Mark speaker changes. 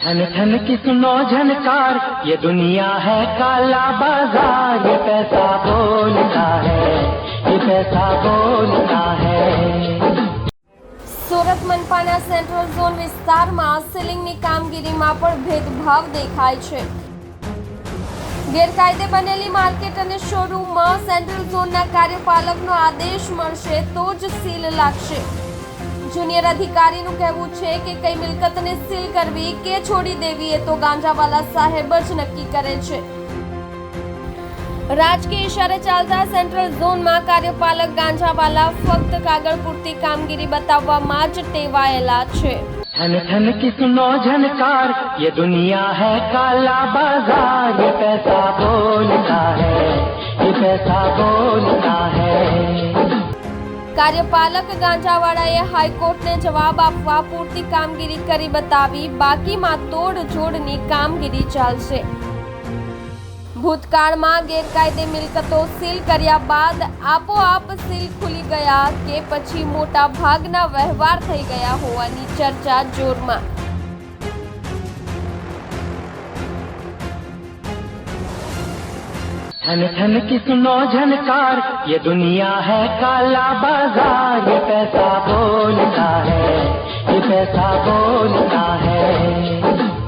Speaker 1: ठन ठन की सुनो झनकार ये दुनिया है काला बाजार ये पैसा बोलता है ये पैसा बोलता है
Speaker 2: સુરત મનપાના સેન્ટ્રલ ઝોન વિસ્તારમાં સીલિંગની કામગીરીમાં પણ ભેદભાવ દેખાય છે ગેરકાયદે બનેલી માર્કેટ અને શોરૂમમાં સેન્ટ્રલ ઝોનના કાર્યપાલકનો આદેશ મળશે તો જ સીલ લાગશે જુનિયર અધિકારીનું કહેવું છે કે કઈ મિલકતને સીલ કરવી કે છોડી દેવી એ તો ગાંજાવાલા સાહેબ જ નક્કી કરે છે રાજકીય ઇશારે ચાલતા સેન્ટ્રલ ઝોનમાં કાર્યપાલક ગાંજાવાલા ફક્ત કાગળ પૂરતી કામગીરી બતાવવામાં જ ટેવાયેલા છે
Speaker 1: ठन ठन की सुनो झनकार ये दुनिया है काला बाजार ये पैसा बोलता है ये पैसा बोलता है
Speaker 2: કાર્યપાલક ગાંજાવાળાએ હાઈકોર્ટને જવાબ આપવા પૂરતી કામગીરી કરી બતાવી બાકીમાં તોડજોડની કામગીરી ચાલશે. ભૂતકાળમાં ગેરકાયદે મિલકતો સીલ કર્યા બાદ આપોઆપ સીલ ખુલી ગયા કે પછી મોટા ભાગના વ્યવહાર થઈ ગયા હોવાની ચર્ચા જોરમાં.
Speaker 1: ठन ठन की सुनो झनकार, ये दुनिया है काला बाज़ार, ये पैसा बोलता है, ये पैसा बोलता है।